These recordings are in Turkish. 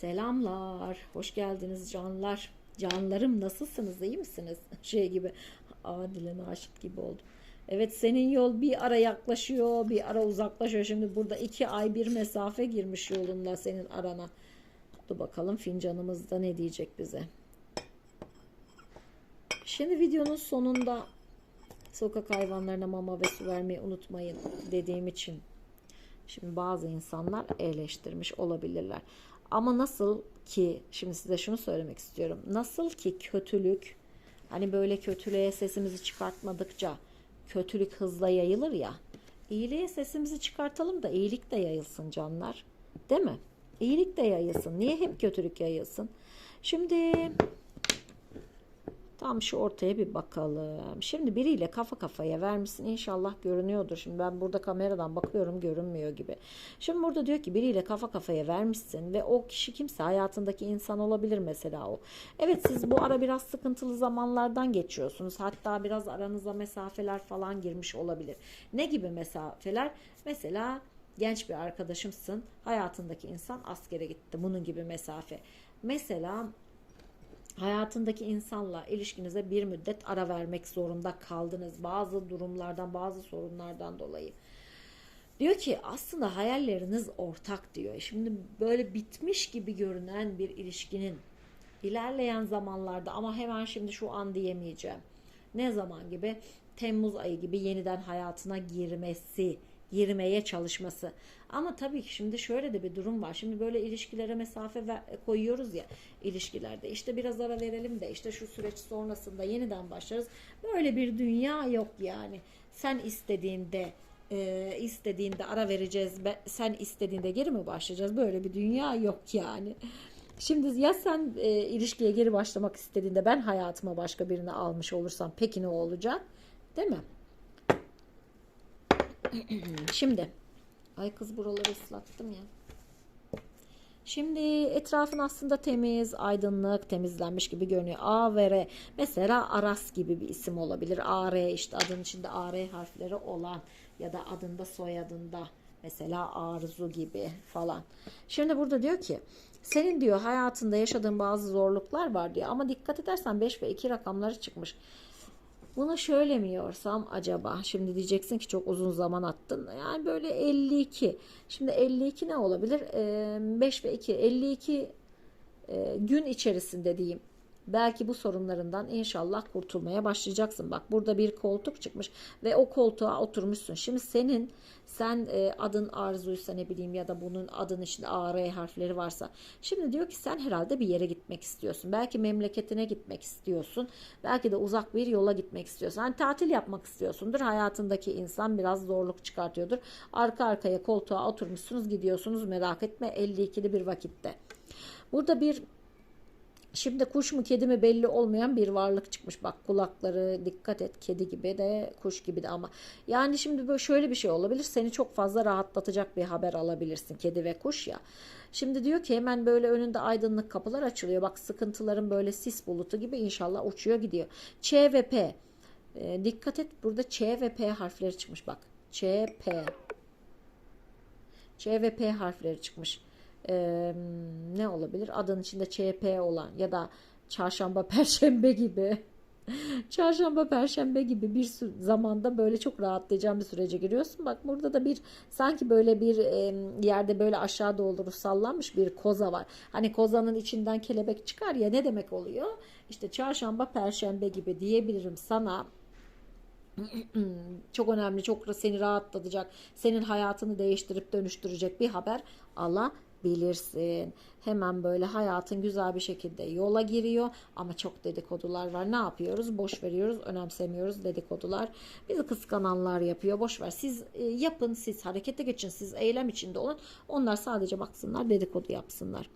Selamlar, hoş geldiniz canlar. Canlarım nasılsınız, iyi misiniz? Şey gibi, Adile Naşit gibi oldu. Evet senin yol bir ara yaklaşıyor, bir ara uzaklaşıyor. Şimdi burada iki ay bir mesafe girmiş yolunla senin arana. Dur bakalım fincanımızda ne diyecek bize. Şimdi videonun sonunda sokak hayvanlarına mama ve su vermeyi unutmayın dediğim için Şimdi bazı insanlar eleştirmiş olabilirler. Ama nasıl ki şimdi size şunu söylemek istiyorum. Nasıl ki kötülük hani böyle kötülüğe sesimizi çıkartmadıkça kötülük hızla yayılır ya. İyiliğe sesimizi çıkartalım da iyilik de yayılsın canlar. Değil mi? İyilik de yayılsın. Niye hep kötülük yayılsın? Şimdi Tam şu ortaya bir bakalım. Şimdi biriyle kafa kafaya vermişsin. İnşallah görünüyordur. Şimdi ben burada kameradan bakıyorum görünmüyor gibi. Şimdi burada diyor ki biriyle kafa kafaya vermişsin ve o kişi kimse hayatındaki insan olabilir mesela o. Evet siz bu ara biraz sıkıntılı zamanlardan geçiyorsunuz. Hatta biraz aranıza mesafeler falan girmiş olabilir. Ne gibi mesafeler? Mesela genç bir arkadaşımsın. Hayatındaki insan askere gitti. Bunun gibi mesafe. Mesela hayatındaki insanla ilişkinize bir müddet ara vermek zorunda kaldınız. Bazı durumlardan, bazı sorunlardan dolayı. Diyor ki aslında hayalleriniz ortak diyor. Şimdi böyle bitmiş gibi görünen bir ilişkinin ilerleyen zamanlarda ama hemen şimdi şu an diyemeyeceğim. Ne zaman gibi? Temmuz ayı gibi yeniden hayatına girmesi girmeye çalışması. Ama tabii ki şimdi şöyle de bir durum var. Şimdi böyle ilişkilere mesafe koyuyoruz ya ilişkilerde. İşte biraz ara verelim de işte şu süreç sonrasında yeniden başlarız. Böyle bir dünya yok yani. Sen istediğinde e, istediğinde ara vereceğiz. Sen istediğinde geri mi başlayacağız? Böyle bir dünya yok yani. Şimdi ya sen e, ilişkiye geri başlamak istediğinde ben hayatıma başka birini almış olursam peki ne olacak? Değil mi? Şimdi ay kız buraları ıslattım ya. Şimdi etrafın aslında temiz, aydınlık, temizlenmiş gibi görünüyor. A ve R. Mesela Aras gibi bir isim olabilir. A, R işte adın içinde A, R harfleri olan ya da adında soyadında mesela Arzu gibi falan. Şimdi burada diyor ki senin diyor hayatında yaşadığın bazı zorluklar var diyor ama dikkat edersen 5 ve 2 rakamları çıkmış. Bunu şöyle mi yorsam acaba? Şimdi diyeceksin ki çok uzun zaman attın. Yani böyle 52. Şimdi 52 ne olabilir? 5 ve 2. 52 gün içerisinde diyeyim belki bu sorunlarından inşallah kurtulmaya başlayacaksın. Bak burada bir koltuk çıkmış ve o koltuğa oturmuşsun. Şimdi senin sen e, adın arzuysa ne bileyim ya da bunun adın içinde A, R harfleri varsa. Şimdi diyor ki sen herhalde bir yere gitmek istiyorsun. Belki memleketine gitmek istiyorsun. Belki de uzak bir yola gitmek istiyorsun. Hani tatil yapmak istiyorsundur. Hayatındaki insan biraz zorluk çıkartıyordur. Arka arkaya koltuğa oturmuşsunuz gidiyorsunuz merak etme 52'li bir vakitte. Burada bir Şimdi kuş mu kedi mi belli olmayan bir varlık çıkmış. Bak kulakları dikkat et kedi gibi de kuş gibi de ama. Yani şimdi böyle şöyle bir şey olabilir. Seni çok fazla rahatlatacak bir haber alabilirsin kedi ve kuş ya. Şimdi diyor ki hemen böyle önünde aydınlık kapılar açılıyor. Bak sıkıntıların böyle sis bulutu gibi inşallah uçuyor gidiyor. Ç ve P. E, dikkat et burada Ç ve P harfleri çıkmış bak. Ç, P. Ç ve P harfleri çıkmış e, ne olabilir? Adın içinde ÇP olan ya da çarşamba, perşembe gibi çarşamba, perşembe gibi bir zamanda böyle çok rahatlayacağın bir sürece giriyorsun. Bak burada da bir sanki böyle bir e, yerde böyle aşağı doğru sallanmış bir koza var. Hani kozanın içinden kelebek çıkar ya ne demek oluyor? İşte çarşamba, perşembe gibi diyebilirim sana çok önemli, çok seni rahatlatacak, senin hayatını değiştirip dönüştürecek bir haber Allah bilirsin. Hemen böyle hayatın güzel bir şekilde yola giriyor ama çok dedikodular var. Ne yapıyoruz? Boş veriyoruz, önemsemiyoruz dedikodular. Bizi kıskananlar yapıyor. Boş ver. Siz e, yapın, siz harekete geçin, siz eylem içinde olun. Onlar sadece baksınlar, dedikodu yapsınlar.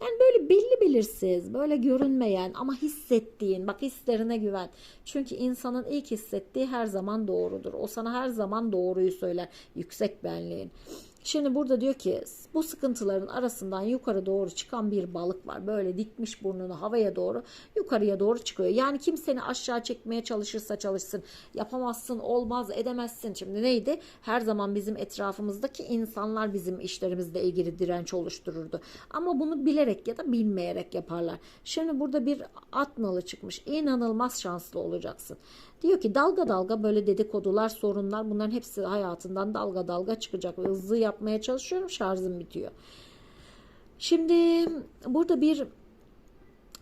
Yani böyle belli belirsiz, böyle görünmeyen ama hissettiğin, bak hislerine güven. Çünkü insanın ilk hissettiği her zaman doğrudur. O sana her zaman doğruyu söyler. Yüksek benliğin. Şimdi burada diyor ki bu sıkıntıların arasından yukarı doğru çıkan bir balık var. Böyle dikmiş burnunu havaya doğru yukarıya doğru çıkıyor. Yani kim seni aşağı çekmeye çalışırsa çalışsın yapamazsın olmaz edemezsin. Şimdi neydi? Her zaman bizim etrafımızdaki insanlar bizim işlerimizle ilgili direnç oluştururdu. Ama bunu bilerek ya da bilmeyerek yaparlar. Şimdi burada bir at nalı çıkmış. İnanılmaz şanslı olacaksın. Diyor ki dalga dalga böyle dedikodular, sorunlar bunların hepsi hayatından dalga dalga çıkacak. Hızlı yapmaya çalışıyorum şarjım bitiyor. Şimdi burada bir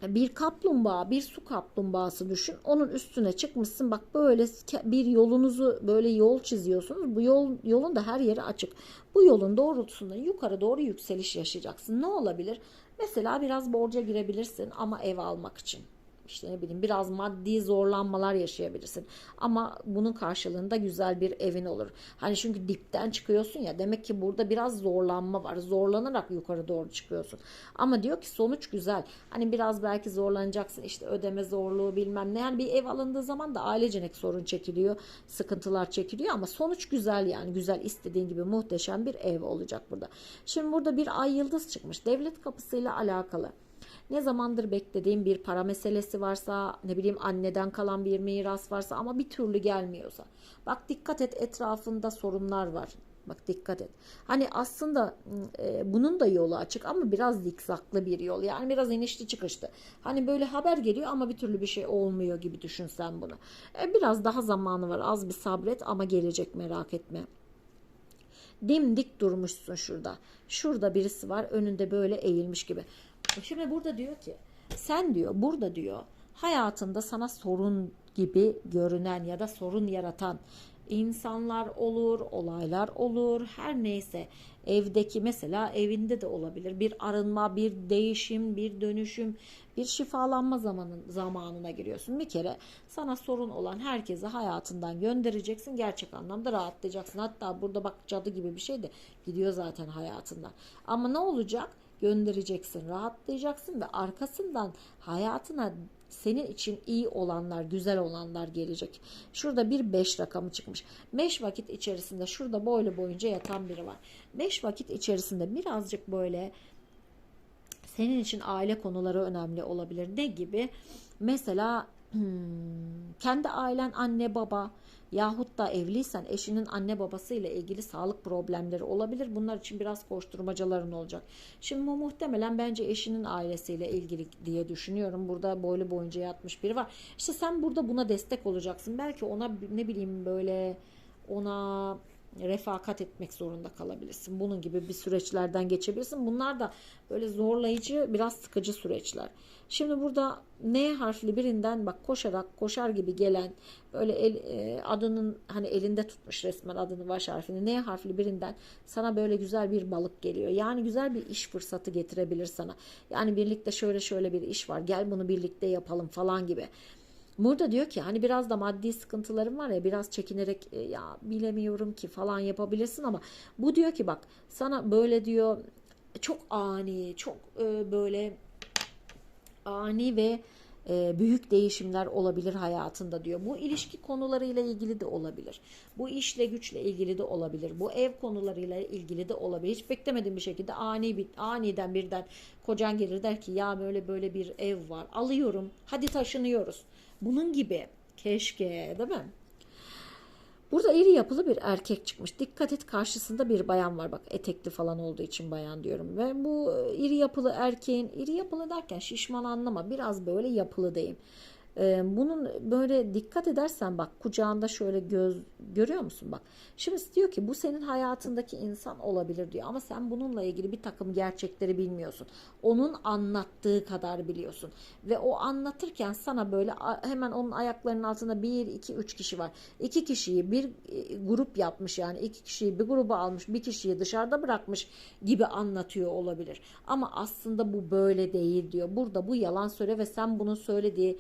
bir kaplumbağa, bir su kaplumbağası düşün. Onun üstüne çıkmışsın. Bak böyle bir yolunuzu böyle yol çiziyorsunuz. Bu yol yolun da her yeri açık. Bu yolun doğrultusunda yukarı doğru yükseliş yaşayacaksın. Ne olabilir? Mesela biraz borca girebilirsin ama ev almak için işte ne bileyim biraz maddi zorlanmalar yaşayabilirsin. Ama bunun karşılığında güzel bir evin olur. Hani çünkü dipten çıkıyorsun ya demek ki burada biraz zorlanma var. Zorlanarak yukarı doğru çıkıyorsun. Ama diyor ki sonuç güzel. Hani biraz belki zorlanacaksın işte ödeme zorluğu bilmem ne. Yani bir ev alındığı zaman da ailecenek sorun çekiliyor. Sıkıntılar çekiliyor ama sonuç güzel yani. Güzel istediğin gibi muhteşem bir ev olacak burada. Şimdi burada bir ay yıldız çıkmış. Devlet kapısıyla alakalı ne zamandır beklediğim bir para meselesi varsa, ne bileyim anneden kalan bir miras varsa ama bir türlü gelmiyorsa. Bak dikkat et etrafında sorunlar var. Bak dikkat et. Hani aslında e, bunun da yolu açık ama biraz zikzaklı bir yol. Yani biraz inişli çıkışlı. Hani böyle haber geliyor ama bir türlü bir şey olmuyor gibi düşünsen bunu. E, biraz daha zamanı var. Az bir sabret ama gelecek merak etme. Dimdik durmuşsun şurada. Şurada birisi var önünde böyle eğilmiş gibi. Şimdi burada diyor ki sen diyor burada diyor hayatında sana sorun gibi görünen ya da sorun yaratan insanlar olur, olaylar olur, her neyse evdeki mesela evinde de olabilir bir arınma, bir değişim, bir dönüşüm, bir şifalanma zamanın, zamanına giriyorsun. Bir kere sana sorun olan herkesi hayatından göndereceksin. Gerçek anlamda rahatlayacaksın. Hatta burada bak cadı gibi bir şey de gidiyor zaten hayatından. Ama ne olacak? Göndereceksin, rahatlayacaksın ve arkasından hayatına senin için iyi olanlar, güzel olanlar gelecek. Şurada bir 5 rakamı çıkmış. 5 vakit içerisinde şurada boylu boyunca yatan biri var. 5 vakit içerisinde birazcık böyle senin için aile konuları önemli olabilir. Ne gibi? Mesela hmm, kendi ailen anne baba yahut da evliysen eşinin anne babasıyla ilgili sağlık problemleri olabilir. Bunlar için biraz koşturmacaların olacak. Şimdi bu muhtemelen bence eşinin ailesiyle ilgili diye düşünüyorum. Burada boylu boyunca yatmış biri var. İşte sen burada buna destek olacaksın. Belki ona ne bileyim böyle ona refakat etmek zorunda kalabilirsin. Bunun gibi bir süreçlerden geçebilirsin. Bunlar da böyle zorlayıcı, biraz sıkıcı süreçler. Şimdi burada N harfli birinden bak koşarak koşar gibi gelen böyle el, e, adının hani elinde tutmuş resmen adını baş harfini N harfli birinden sana böyle güzel bir balık geliyor. Yani güzel bir iş fırsatı getirebilir sana. Yani birlikte şöyle şöyle bir iş var. Gel bunu birlikte yapalım falan gibi. Burada diyor ki hani biraz da maddi sıkıntılarım var ya biraz çekinerek e, ya bilemiyorum ki falan yapabilirsin ama bu diyor ki bak sana böyle diyor çok ani çok e, böyle ani ve e, büyük değişimler olabilir hayatında diyor. Bu ilişki konularıyla ilgili de olabilir. Bu işle güçle ilgili de olabilir. Bu ev konularıyla ilgili de olabilir. Hiç beklemediğim bir şekilde ani bir aniden birden kocan gelir der ki ya böyle böyle bir ev var. Alıyorum. Hadi taşınıyoruz. Bunun gibi keşke değil mi? Burada iri yapılı bir erkek çıkmış. Dikkat et karşısında bir bayan var. Bak etekli falan olduğu için bayan diyorum. Ve bu iri yapılı erkeğin, iri yapılı derken şişman anlama. Biraz böyle yapılı diyeyim. Ee, bunun böyle dikkat edersen bak kucağında şöyle göz görüyor musun bak. Şimdi diyor ki bu senin hayatındaki insan olabilir diyor ama sen bununla ilgili bir takım gerçekleri bilmiyorsun. Onun anlattığı kadar biliyorsun ve o anlatırken sana böyle hemen onun ayaklarının altında bir iki üç kişi var. İki kişiyi bir e, grup yapmış yani iki kişiyi bir gruba almış bir kişiyi dışarıda bırakmış gibi anlatıyor olabilir. Ama aslında bu böyle değil diyor. Burada bu yalan söyle ve sen bunun söylediği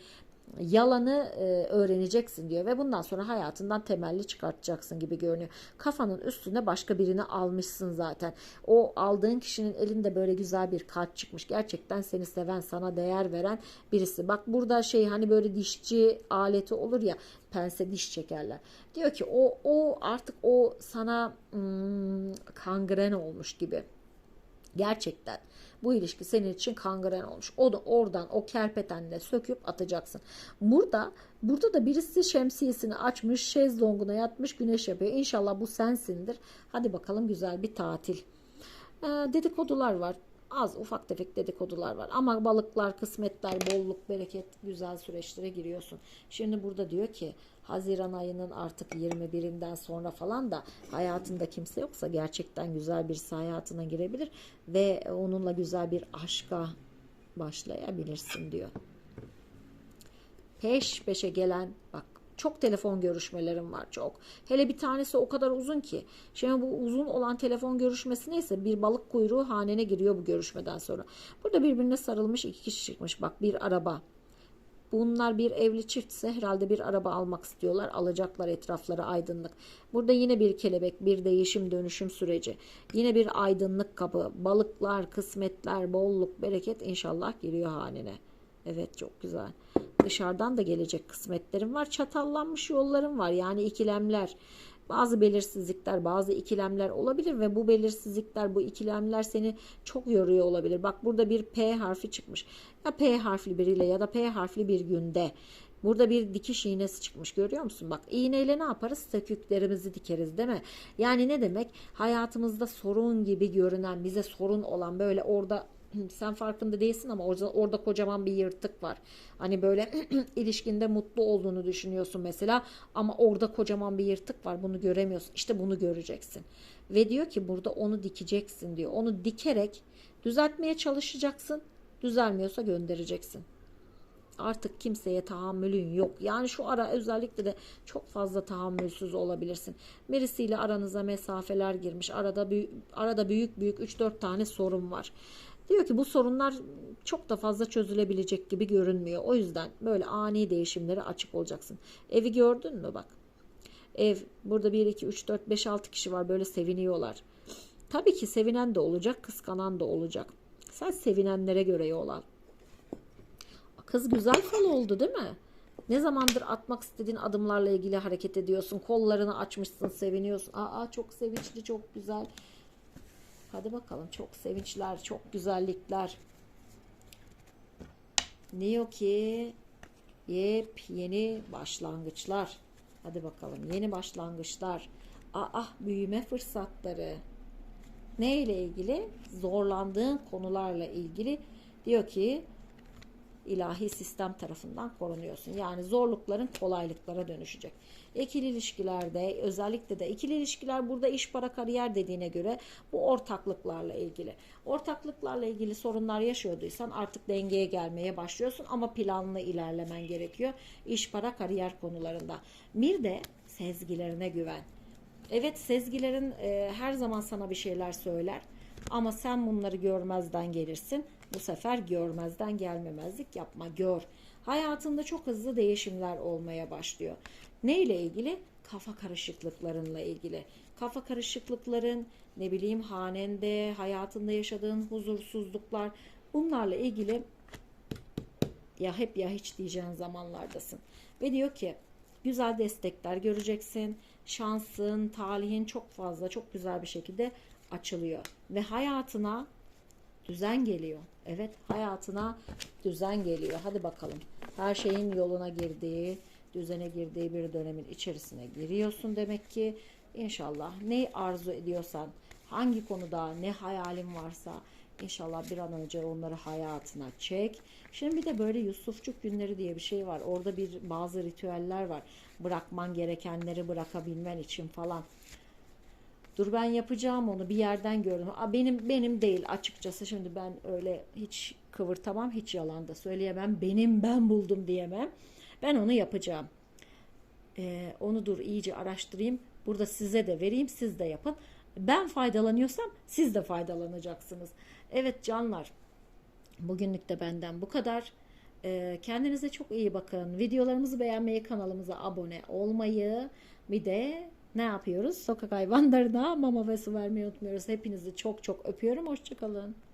yalanı e, öğreneceksin diyor ve bundan sonra hayatından temelli çıkartacaksın gibi görünüyor. Kafanın üstüne başka birini almışsın zaten. O aldığın kişinin elinde böyle güzel bir kart çıkmış. Gerçekten seni seven, sana değer veren birisi. Bak burada şey hani böyle dişçi aleti olur ya pense diş çekerler. Diyor ki o o artık o sana hmm, kangren olmuş gibi. Gerçekten bu ilişki senin için kangren olmuş. O da oradan o kerpetenle söküp atacaksın. Burada burada da birisi şemsiyesini açmış, şezlonguna yatmış, güneş yapıyor. İnşallah bu sensindir. Hadi bakalım güzel bir tatil. Ee, dedikodular var. Az ufak tefek dedikodular var. Ama balıklar, kısmetler, bolluk, bereket güzel süreçlere giriyorsun. Şimdi burada diyor ki Haziran ayının artık 21'inden sonra falan da hayatında kimse yoksa gerçekten güzel birisi hayatına girebilir ve onunla güzel bir aşka başlayabilirsin diyor. Peş peşe gelen bak çok telefon görüşmelerim var çok. Hele bir tanesi o kadar uzun ki. Şimdi bu uzun olan telefon görüşmesi neyse bir balık kuyruğu hanene giriyor bu görüşmeden sonra. Burada birbirine sarılmış iki kişi çıkmış. Bak bir araba. Bunlar bir evli çiftse herhalde bir araba almak istiyorlar. Alacaklar etrafları aydınlık. Burada yine bir kelebek, bir değişim dönüşüm süreci. Yine bir aydınlık kapı. Balıklar, kısmetler, bolluk, bereket inşallah giriyor hanene. Evet çok güzel. Dışarıdan da gelecek kısmetlerim var. Çatallanmış yollarım var. Yani ikilemler. Bazı belirsizlikler, bazı ikilemler olabilir ve bu belirsizlikler, bu ikilemler seni çok yoruyor olabilir. Bak burada bir P harfi çıkmış. Ya P harfli biriyle ya da P harfli bir günde. Burada bir dikiş iğnesi çıkmış görüyor musun? Bak iğneyle ne yaparız? Söküklerimizi dikeriz değil mi? Yani ne demek? Hayatımızda sorun gibi görünen, bize sorun olan böyle orada sen farkında değilsin ama orada, orada kocaman bir yırtık var. Hani böyle ilişkinde mutlu olduğunu düşünüyorsun mesela ama orada kocaman bir yırtık var. Bunu göremiyorsun. İşte bunu göreceksin. Ve diyor ki burada onu dikeceksin diyor. Onu dikerek düzeltmeye çalışacaksın. Düzelmiyorsa göndereceksin. Artık kimseye tahammülün yok. Yani şu ara özellikle de çok fazla tahammülsüz olabilirsin. Birisiyle aranıza mesafeler girmiş. Arada büyük, arada büyük büyük 3-4 tane sorun var. Diyor ki bu sorunlar çok da fazla çözülebilecek gibi görünmüyor. O yüzden böyle ani değişimlere açık olacaksın. Evi gördün mü bak. Ev burada 1, 2, 3, 4, 5, 6 kişi var böyle seviniyorlar. Tabii ki sevinen de olacak, kıskanan da olacak. Sen sevinenlere göre yol al. Kız güzel fal oldu değil mi? Ne zamandır atmak istediğin adımlarla ilgili hareket ediyorsun. Kollarını açmışsın, seviniyorsun. Aa çok sevinçli, çok güzel. Hadi bakalım çok sevinçler, çok güzellikler. Diyor ki yepyeni başlangıçlar. Hadi bakalım yeni başlangıçlar. Aa büyüme fırsatları. Ne ile ilgili? Zorlandığın konularla ilgili diyor ki ilahi sistem tarafından korunuyorsun. Yani zorlukların kolaylıklara dönüşecek. İkili ilişkilerde özellikle de ikili ilişkiler burada iş para kariyer dediğine göre bu ortaklıklarla ilgili. Ortaklıklarla ilgili sorunlar yaşıyorduysan artık dengeye gelmeye başlıyorsun ama planlı ilerlemen gerekiyor. İş para kariyer konularında. Bir de sezgilerine güven. Evet sezgilerin e, her zaman sana bir şeyler söyler ama sen bunları görmezden gelirsin. Bu sefer görmezden gelmemezlik yapma, gör. Hayatında çok hızlı değişimler olmaya başlıyor. Ne ile ilgili? Kafa karışıklıklarınla ilgili. Kafa karışıklıkların, ne bileyim hanende, hayatında yaşadığın huzursuzluklar bunlarla ilgili ya hep ya hiç diyeceğin zamanlardasın. Ve diyor ki güzel destekler göreceksin. Şansın, talihin çok fazla, çok güzel bir şekilde açılıyor. Ve hayatına düzen geliyor. Evet hayatına düzen geliyor. Hadi bakalım. Her şeyin yoluna girdiği, düzene girdiği bir dönemin içerisine giriyorsun demek ki. İnşallah ne arzu ediyorsan, hangi konuda ne hayalin varsa inşallah bir an önce onları hayatına çek. Şimdi bir de böyle Yusufçuk günleri diye bir şey var. Orada bir bazı ritüeller var. Bırakman gerekenleri bırakabilmen için falan. Dur ben yapacağım onu bir yerden gördüm. Aa, benim benim değil açıkçası şimdi ben öyle hiç kıvırtamam hiç yalan da söyleyemem. Benim ben buldum diyemem. Ben onu yapacağım. Ee, onu dur iyice araştırayım. Burada size de vereyim siz de yapın. Ben faydalanıyorsam siz de faydalanacaksınız. Evet canlar bugünlük de benden bu kadar. Ee, kendinize çok iyi bakın. Videolarımızı beğenmeyi, kanalımıza abone olmayı bir de ne yapıyoruz? Sokak hayvanlarına mama ve su vermeyi unutmuyoruz. Hepinizi çok çok öpüyorum. Hoşçakalın.